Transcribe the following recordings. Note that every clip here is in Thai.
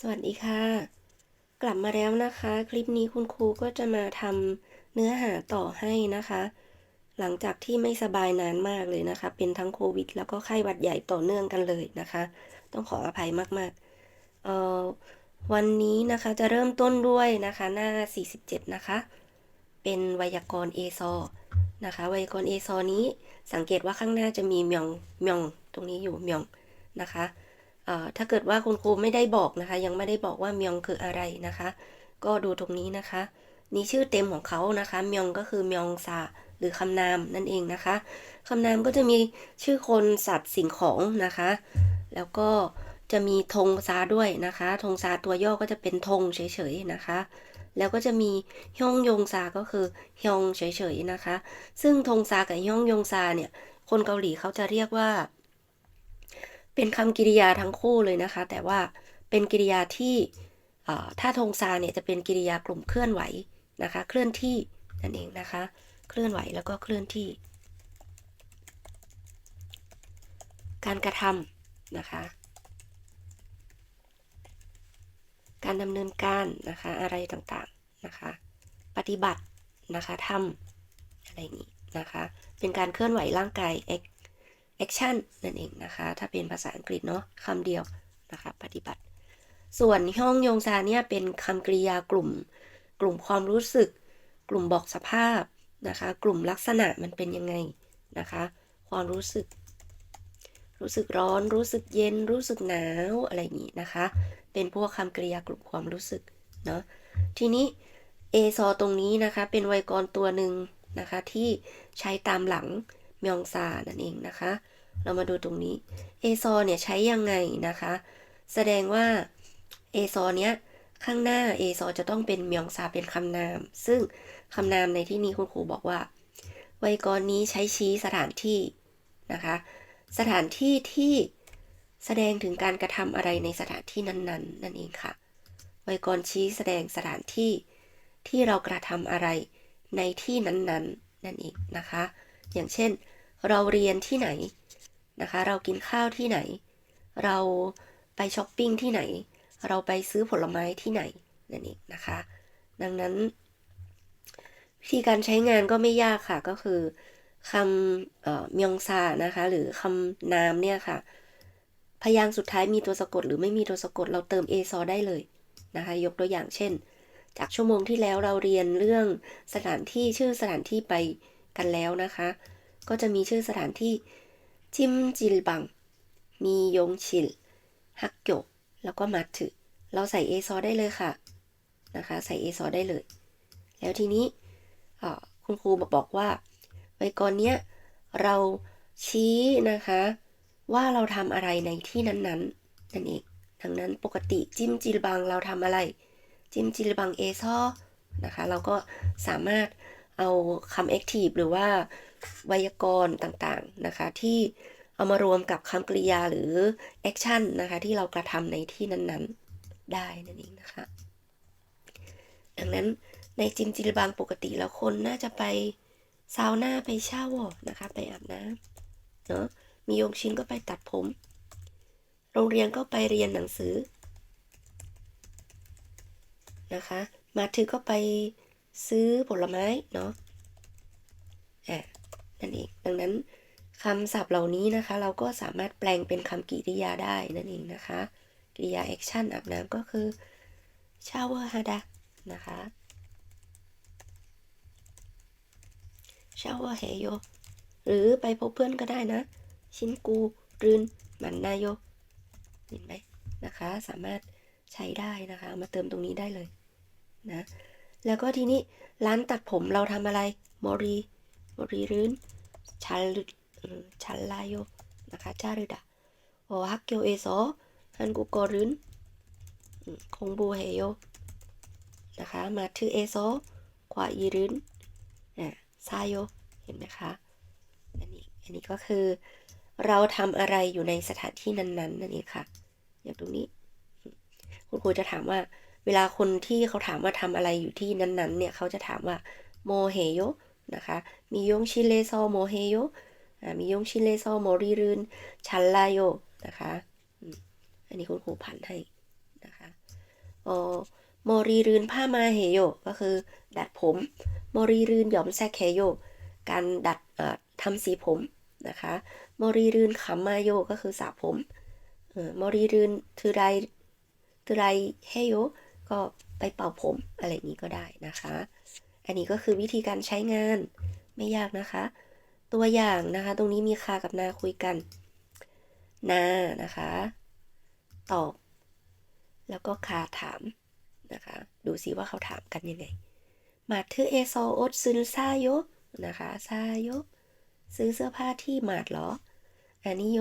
สวัสดีค่ะ กลับมาแล้วนะคะ คลิปนี้คุณครูก็จะมาทำเนื้อหาต่อให้นะคะ หลังจากที่ไม่สบายนานมากเลยนะคะ เป็นทั้งโควิด แล้วก็ไข้หวัดใหญ่ต่อเนื่องกันเลยนะคะ ต้องขออภัยมากๆเอ่อวันนี้นะคะจะเริ่มต้นด้วยนะคะหน้า 47 นะคะ เป็นไวยากรณ์เอซอนะคะไวยากรณ์เอซอนี้สังเกตว่าข้างหน้าจะมีมยองมยองตรงนี้อยู่มยองนะคะ ถ้าเกิดว่าคุณครูไม่ได้บอกนะคะ ยังไม่ได้บอกว่ามยองคืออะไรนะคะ ก็ดูตรงนี้นะคะ นี่ชื่อเต็มของเขานะคะมยองก็คือมยองซาหรือคำนามนั่นเองนะคะคำนามก็จะมีชื่อคนสัตว์สิ่งของนะคะ แล้วก็จะมีธงซาด้วยนะคะธงซาตัวย่อก็จะเป็นธงเฉยๆนะคะ แล้วก็จะมีฮยองยงซาก็คือฮยองเฉยๆนะคะ ซึ่งธงซากับฮยองยงซาเนี่ยคนเกาหลีเขาจะเรียกว่า เป็นคำกริยาทั้งคู่เลยนะคะ แต่ว่าเป็นกริยาที่ถ้าธงซาเนี่ยจะเป็นกริยากลุ่มเคลื่อนไหวนะคะ เคลื่อนที่นั่นเองนะคะ เคลื่อนไหวแล้วก็เคลื่อนที่ การกระทำนะคะ การดำเนินการนะคะอะไรต่างๆนะคะ ปฏิบัตินะคะทำอะไรอย่างนี้นะคะ เป็นการเคลื่อนไหวร่างกาย action นั่นเองนะคะ ถ้าเป็นภาษาอังกฤษเนาะคำเดียวนะคะปฏิบัติ ส่วนห้องยงซาเนี่ยเป็นคำกริยากลุ่ม กลุ่มความรู้สึก กลุ่มบอกสภาพนะคะ กลุ่มลักษณะมันเป็นยังไงนะคะ ความรู้สึก รู้สึกร้อน รู้สึกเย็น รู้สึกหนาวอะไรอย่างนี้นะคะ เป็นพวกคำกริยากลุ่มความรู้สึกเนาะทีนี้เอซอตรงนี้นะคะเป็นไวยากรณ์ตัวหนึ่งนะคะที่ใช้ตามหลัง มยองซานั่นเองนะคะ เรามาดูตรงนี้เอซอเนี่ยใช้ยังไงนะคะ แสดงว่าเอซอเนี้ยข้างหน้าเอซอจะต้องเป็นมยองซาเป็นคำนาม ซึ่งคำนามในที่นี้คุณครูบอกว่า ไวยากรณ์นี้ใช้ชี้สถานที่นะคะ สถานที่ที่แสดงถึงการกระทำอะไรในสถานที่นั้นๆ นั่นเองค่ะ ไวยากรณ์ชี้แสดงสถานที่ที่เรากระทำอะไรในที่นั้นๆ นั่นเองนะคะ อย่างเช่น เราเรียนที่ไหนนะคะ เรากินข้าวที่ไหน เราไปช้อปปิ้งที่ไหน เราไปซื้อผลไม้ที่ไหนนั่นเองนะคะ ดังนั้น วิธีการใช้งานก็ไม่ยากค่ะก็คือคำเอ่อมยองซานะคะ หรือคำนามเนี่ยค่ะ พยางค์สุดท้ายมีตัวสะกดหรือไม่มีตัวสะกดเราเติมเอซอได้เลยนะคะ ยกตัวอย่างเช่น จากชั่วโมงที่แล้วเราเรียนเรื่องสถานที่ชื่อสถานที่ไปกันแล้วนะคะ ก็จะมีชื่อสถานที่จิมจิลบัง มียงชิลฮักโกแล้วก็มัตสึเราใส่เอซอได้เลยค่ะนะคะใส่เอซอได้เลย แล้วทีนี้คุณครูบอกว่าไวยากรณ์เนี้ยเราชี้นะคะ ว่าเราทำอะไรในที่นั้นๆ นั่นเองดังนั้นปกติจิมจิลบังเราทำอะไร จิมจิลบังเอซอนะคะ เราก็สามารถเอาคำ active หรือว่า ไวยากรณ์ต่างๆนะคะ ที่เอามารวมกับคำกริยาหรือ action นนะคะที่เรากระทำในที่นั้นๆได้นั่นเองนะคะดังนั้นในจิมจิลบังปกติแล้วคนน่าจะไปซาวน่าไปเช่าวนะคะ ไปอาบน้ำเนาะมียงชินก็ไปตัดผม โรงเรียนก็ไปเรียนหนังสือนะคะ มาถือก็ไปซื้อผลไม้เนาะอะ นั่นเอง ดังนั้นคำศัพท์เหล่านี้นะคะ เราก็สามารถแปลงเป็นคำกริยาได้นั่นเองนะคะ กริยาแอคชั่นอาบน้ำก็คือ shower hada นะคะ shower heyo หรือไปพบเพื่อนก็ได้นะ ชินกูรืนมันนายโยเห็นไหมนะคะ สามารถใช้ได้นะคะ มาเติมตรงนี้ได้เลยนะ แล้วก็ทีนี้ร้านตัดผมเราทำอะไรมอรีมอรีรื้น ชัลชัลลายโยนะคะจารุดะโอฮักเกียวเอโซฮันกุโกรืนคงบูเฮโยนะคะมาถือเอโซกว่าอีรืนอ่าซาโยเห็นไหมคะ อันนี้ อันนี้ก็คือ เราทำอะไรอยู่ในสถานที่นั้นๆนั่นเองค่ะ อย่างตรงนี้ คุณครูจะถามว่า เวลาคนที่เขาถามว่าทำอะไรอยู่ที่นั้นๆ เนี่ย เขาจะถามว่าโมเฮโย นะคะมียงชิเลโซโมเฮโยมียงชิเลโซโมริรืนชันลาโยนะคะอันนี้คุณครูผันให้นะคะเอโมรีรืนผ้ามาเฮโยก็คือ ดัดผมโมรีรืนหยอมแซกเฮโยการดัดทำสีผมนะคะโมรีรืนขำมาโยก็คือสระผมเออโมรีรืนทือไรทือไรเฮโยก็ไปเป่าผมอะไรอย่างนี้ก็ได้นะคะ อันนี้ก็คือวิธีการใช้งานไม่ยากนะคะ ตัวอย่างนะคะ ตรงนี้มีคากับนาคุยกันนานะคะ ตอบ แล้วก็คาถามนะคะ ดูสิว่าเขาถามกันยังไงมาทือเอโซโอดซึนซาโยนะคะซาโยซื้อเสื้อผ้าที่มาดหรอ อันนี้โย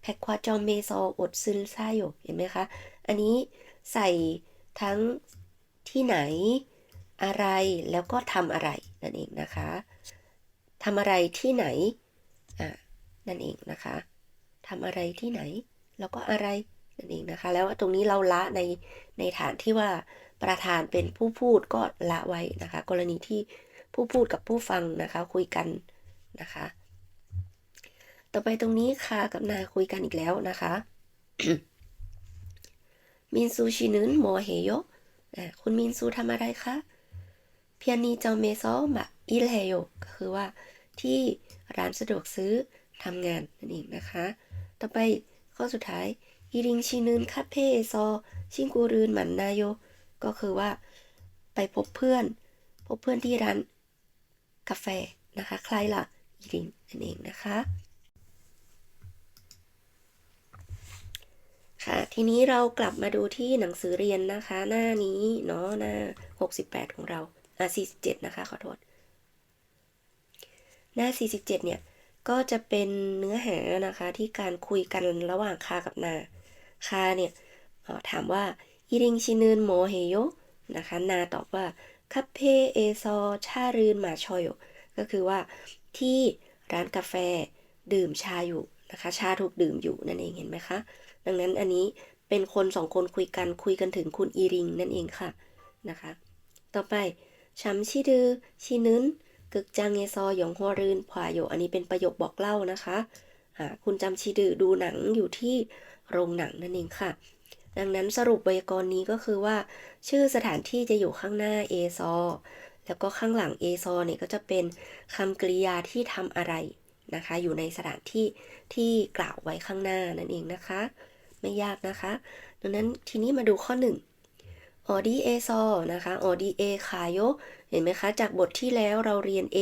แพ็คควาจอมเมโซอดซึนซาโยเห็นไหมคะ อันนี้ใส่ทั้งที่ไหน อะไรแล้วก็ทำอะไรนั่นเองนะคะทำอะไรที่ไหนอ่านั่นเองนะคะทำอะไรที่ไหน แล้วก็อะไรนั่นเองนะคะ แล้วตรงนี้เราละในในฐานที่ว่าประธานเป็นผู้พูดก็ละไว้นะคะ กรณีที่ผู้พูดกับผู้ฟังนะคะคุยกันนะคะ ต่อไปตรงนี้ค่ะกับนาคุยกันอีกแล้วนะคะมินซูชินึนโมเฮโยคุณมินซูทำอะไรคะ เพียนีเจ้าเมซอมะอิเลโยก็คือว่าที่ร้านสะดวกซื้อทำงานนั่นเองนะคะ ต่อไปข้อสุดท้ายอีริงชินึนคาเฟ่ซอชิงกูรืนหมันนายโยก็คือว่าไปพบเพื่อน พบเพื่อนที่ร้านกาแฟนะคะใครล่ะอีริงนั่นเองนะคะค่ะทีนี้เรากลับมาดูที่หนังสือเรียนนะคะ หน้านี้เนาะหน้า 68 ของเรา อะ47 นะคะ ขอโทษ หน้า 47 เนี่ย ก็จะเป็นเนื้อหานะคะที่การคุยกันระหว่างคากับนา คาเนี่ยถามว่าอีริงชินึนโมเฮโยนะคะ นาตอบว่าคาเฟ่เอซอชารืนมาชอยก็คือว่าที่ร้านกาแฟดื่มชาอยู่นะคะ ชาถูกดื่มอยู่นั่นเองเห็นไหมคะ ดังนั้นอันนี้เป็นคนสองคนคุยกันคุยกันถึงคุณอีริงนั่นเองค่ะนะคะ ต่อไป ชัมชิดือชินึนกึกจางเงซอหยองฮัวรืนพวายโยอันนี้เป็นประโยคบอกเล่านะคะอ่าคุณจำชิดือดูหนังอยู่ที่โรงหนังนั่นเองค่ะ ดังนั้นสรุปไวยากรณ์นี้ก็คือว่า ชื่อสถานที่จะอยู่ข้างหน้าเอซอแล้วก็ข้างหลังเอซอเนี่ยก็จะเป็นคำกริยาที่ทำอะไรนะคะ อยู่ในสถานที่ที่กล่าวไว้ข้างหน้านั่นเองนะคะ ไม่ยากนะคะ ดังนั้นทีนี้มาดูข้อ1 ออดีเอซอนะคะออดีเอคาโยเห็นไหมคะ จากบทที่แล้วเราเรียน A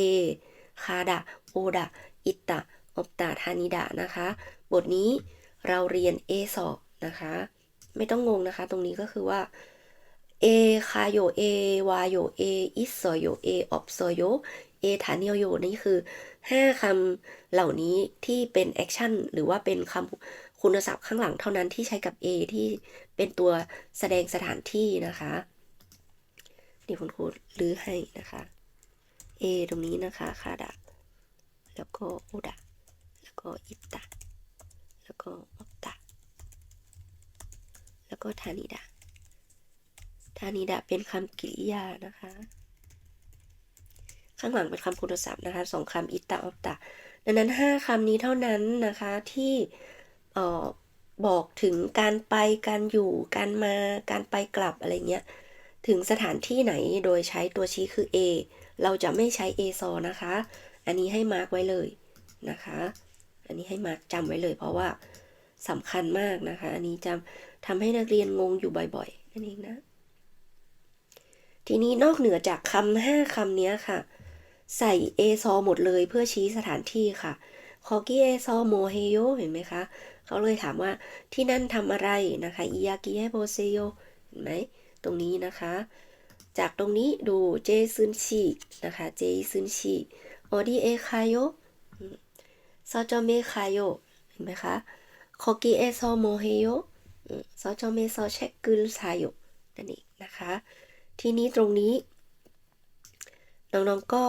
คาดะโอดะอิตะอบตาทานิดะนะคะ บทนี้เราเรียน A ซอนะคะ ไม่ต้องงงนะคะ ตรงนี้ก็คือว่า A คาโย A วาโย A อิสโย A ออบโซโย A ฐานเนียวโยนี่คือ 5คำเหล่านี้ที่เป็นแอคชั่นหรือว่าเป็นคำ คุณศัพท์ข้างหลังเท่านั้นที่ใช้กับ A ที่เป็นตัวแสดงสถานที่นะคะเดี๋ยวคุณครูลื้อให้นะคะ A ตรงนี้นะคะคาดะแล้วก็โอดะแล้วก็อิตะแล้วก็ออตะแล้วก็ทานิดะทานิดะเป็นคำกริยานะคะ ข้างหลังเป็นคำคุณศัพท์นะคะสองคำอิตะออตะดังนั้นห้าคำนี้เท่านั้นนะคะที่ บอกถึงการไปการอยู่การมาการไปกลับอะไรเงี้ยถึงสถานที่ไหนโดยใช้ตัวชี้คือ A เราจะไม่ใช้ A ซอนะคะ อันนี้ให้มาร์กไว้เลยนะคะ อันนี้ให้มาร์กจำไว้เลย เพราะว่าสำคัญมากนะคะ อันนี้จำทำให้นักเรียนงงอยู่บ่อยๆนั่นเองนะ ทีนี้นอกเหนือจากคำห้าคำนี้ค่ะ ใส่ A ซอหมดเลยเพื่อชี้สถานที่ค่ะ คอกี้เอซอโมเฮโยเห็นไหมคะ เขาเลยถามว่าที่นั่นทำอะไรนะคะอิยากิเฮโบเซโยเห็นไหม ตรงนี้นะคะ จากตรงนี้ดูเจซึนชีนะคะเจซึนชีออดีเอคาโยซอจอเมคาโยเห็นไหมคะคอกิเอซอโมเฮโยซอจอเมซอเชกุลซาโยนั่นเองนะคะ ทีนี้ตรงนี้ น้องๆก็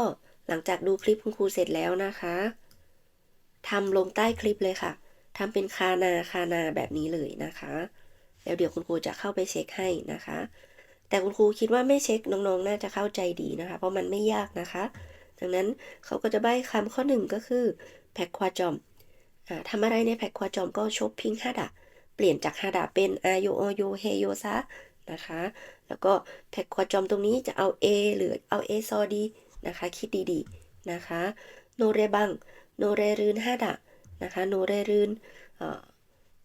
หลังจากดูคลิปคุณครูเสร็จแล้วนะคะ ทำลงใต้คลิปเลยค่ะทำเป็นคานาคานาแบบนี้เลยนะคะ แล้วเดี๋ยวคุณครูจะเข้าไปเช็คให้นะคะ แต่คุณครูคิดว่าไม่เช็คน้องๆ น่าจะเข้าใจดีนะคะ เพราะมันไม่ยากนะคะ ดังนั้นเขาก็จะใบ้คำข้อหนึ่งก็คือแพ็คควาจอมทำอะไรในแพ็คควาจอมก็ชอปปิ้งฮาดะเปลี่ยนจากฮาดะเป็นอาโยโอโยเฮโยซะนะคะ แล้วก็แท็กควาจอมตรงนี้จะเอา A หรือเอา A ซอดีนะคะ คิดดีๆนะคะ โนเรบัง โนเรรืนฮาดะนะคะโนเรรืน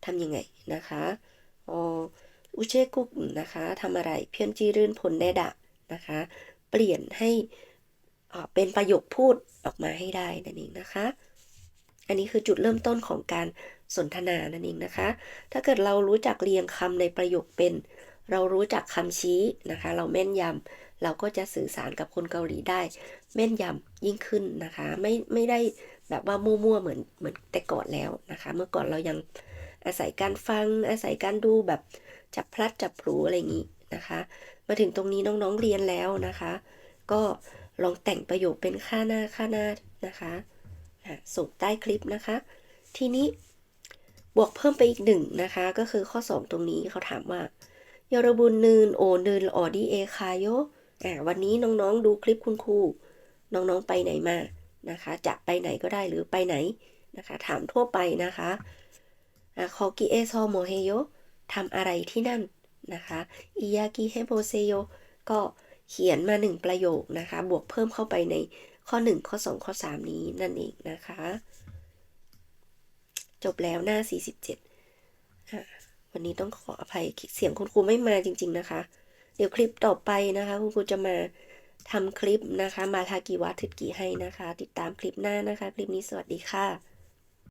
ทำยังไงนะคะอุเชกุกนะคะทำอะไรเพียนจีรืนผลแดดะนะคะ เปลี่ยนให้เอ่อเป็นประโยคพูดออกมาให้ได้นั่นเองนะคะ อันนี้คือจุดเริ่มต้นของการสนทนานั่นเองนะคะ ถ้าเกิดเรารู้จักเรียงคำในประโยคเป็น เรารู้จักคำชี้นะคะ เราแม่นยำ เราก็จะสื่อสารกับคนเกาหลีได้แม่นยำยิ่งขึ้นนะคะ ไม่ไม่ได้แบบว่ามั่วๆเหมือนเหมือนแต่ก่อนแล้วนะคะ เมื่อก่อนเรายังอาศัยการฟังอาศัยการดูแบบจับพลัดจับผลูอะไรอย่างนี้นะคะ มาถึงตรงนี้น้องๆเรียนแล้วนะคะ ก็ลองแต่งประโยคเป็นค่าหน้าค่าหน้านะคะส่งใต้คลิปนะคะ ทีนี้บวกเพิ่มไปอีกหนึ่งนะคะ ก็คือข้อ 2 ตรงนี้เขาถามว่ายอรบุญนืนโอนืนออดีเอคายโย อ่าวันนี้น้องๆดูคลิปคุณครูน้องๆไปไหนมานะคะ จะไปไหนก็ได้หรือไปไหนนะคะ ถามทั่วไปนะคะอ่าคอกิเอซอโมเฮโยทำอะไรที่นั่นนะคะอิยากิเฮโบเซโยก็เขียนมาหนึ่งประโยคนะคะ บวกเพิ่มเข้าไปในข้อ 1 ข้อ 2 ข้อ 3 นี้นั่นเองนะคะ จบแล้วหน้า 47วันนี้ต้องขออภัยเสียงคุณครูไม่มาจริง ๆ นะคะ ดี๋ยวคลิปต่อไปนะคะคุณครูจะมาทำคลิปนะคะ มาทากิวะทึดกีให้นะคะ ติดตามคลิปหน้านะคะ คลิปนี้สวัสดีค่ะ